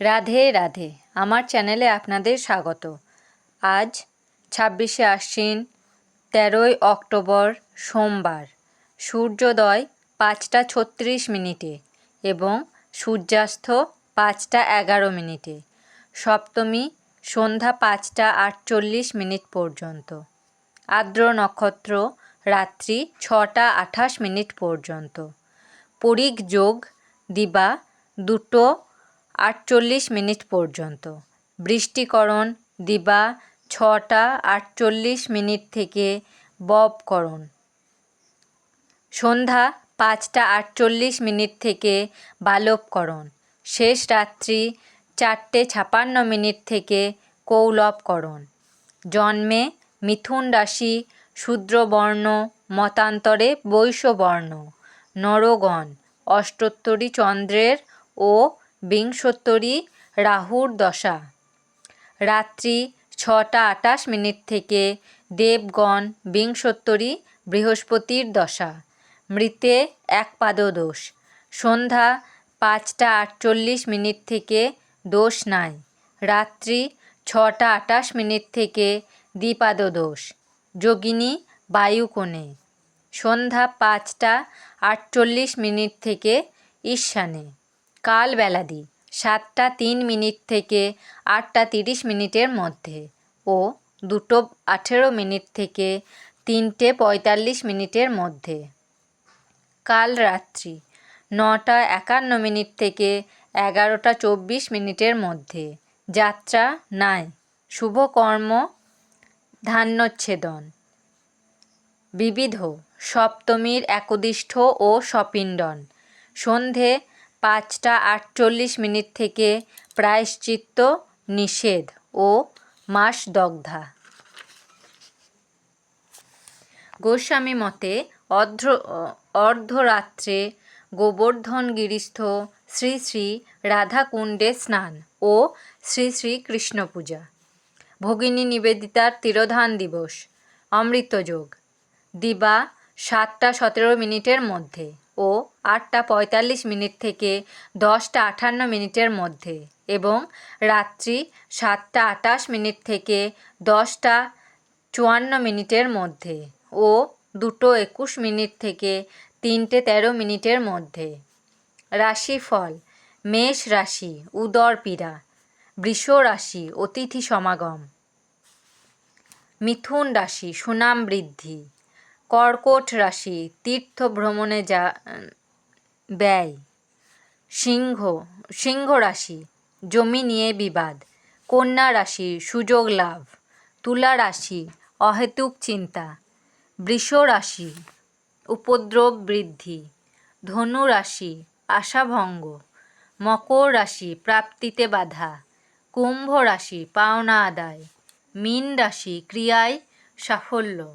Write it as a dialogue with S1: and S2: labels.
S1: রাধে রাধে। আমার চ্যানেলে আপনাদের স্বাগত। আজ ছাব্বিশে আশ্বিন, তেরোই অক্টোবর, সোমবার। সূর্যোদয় পাঁচটা ছত্রিশ মিনিটে এবং সূর্যাস্ত পাঁচটা এগারো মিনিটে। সপ্তমী সন্ধ্যা পাঁচটা আটচল্লিশ মিনিট পর্যন্ত। আর্দ্র নক্ষত্র রাত্রি ছটা আঠাশ মিনিট পর্যন্ত। পরিগ যোগ দিবা দুটো আটচল্লিশ মিনিট পর্যন্ত। বৃষ্টিকরণ, দিবা ছটা আটচল্লিশ মিনিট থেকে ববকরণ সন্ধ্যা পাঁচটা আটচল্লিশ মিনিট থেকে বালবকরণ শেষ রাত্রি চারটে ছাপান্ন মিনিট থেকে কৌলবকরণ জন্মে মিথুন রাশি শূদ্রবর্ণ, মতান্তরে বৈশ্যবর্ণ নরগণ, অষ্টোত্তরী চন্দ্রের ও বিংশোত্তরী রাহুর দশা। রাত্রি ছটা আটাশ মিনিট থেকে দেবগণ বিংশোত্তরী বৃহস্পতির দশা। মৃতে এক পাদদোষ। সন্ধ্যা পাঁচটা আটচল্লিশ মিনিট থেকে দোষ নাই। রাত্রি ছটা আটাশ মিনিট থেকে দ্বিপাদদোষ। যোগিনী বায়ুকোণে সন্ধ্যা পাঁচটা আটচল্লিশ মিনিট থেকে ঈশানে কাল বেলাদি সাতটা তিন মিনিট থেকে আটটা তিরিশ মিনিটের মধ্যে ও দুটো আঠেরো মিনিট থেকে তিনটে পঁয়তাল্লিশ মিনিটের মধ্যে। কাল রাত্রি নটা একান্ন মিনিট থেকে এগারোটা চব্বিশ মিনিটের মধ্যে। যাত্রা নাই, শুভকর্ম, ধান্যচ্ছেদন। বিবিধ, সপ্তমীর, একদিষ্ঠ ও সপিণ্ডন। সন্ধে পাঁচটা আটচল্লিশ মিনিট থেকে প্রায়শ্চিত্ত নিষেধ ও মাসদগ্ধা। গোস্বামী মতে, অর্ধ, অর্ধরাত্রে গোবর্ধন গিরিস্থ শ্রী শ্রী রাধাকুণ্ডে স্নান ও শ্রী শ্রী কৃষ্ণ পূজা ভগিনী নিবেদিতার তিরোধান দিবস, অমৃতযোগ। দিবা সাতটা সতেরো মিনিটের মধ্যে ও আটটা পঁয়তাল্লিশ মিনিট থেকে দশটা আটান্ন মিনিটের মধ্যে এবং রাত্রি সাতটা আটাশ মিনিট থেকে দশটা চুয়ান্ন মিনিটের মধ্যে ও দুটো একুশ মিনিট থেকে তিনটে তেরো মিনিটের মধ্যে। রাশিফল, মেষ রাশি, উদর পীড়া, বৃষ রাশি, অতিথি সমাগম। মিথুন রাশি, সুনাম বৃদ্ধি। কর্কট রাশি তীর্থ ভ্রমণে যা ব্যয়, সিংহ সিংহ রাশি জমি নিয়ে বিবাদ, কন্যা রাশি, সুযোগ লাভ, তুলা রাশি, অহেতুক চিন্তা, বৃষ রাশি, উপদ্রব বৃদ্ধি, ধনু রাশি, আশাভঙ্গ, মকর রাশি, প্রাপ্তিতে বাধা, কুম্ভ রাশি, পাওনা আদায়, মীন রাশি, ক্রিয়ায় সাফল্য।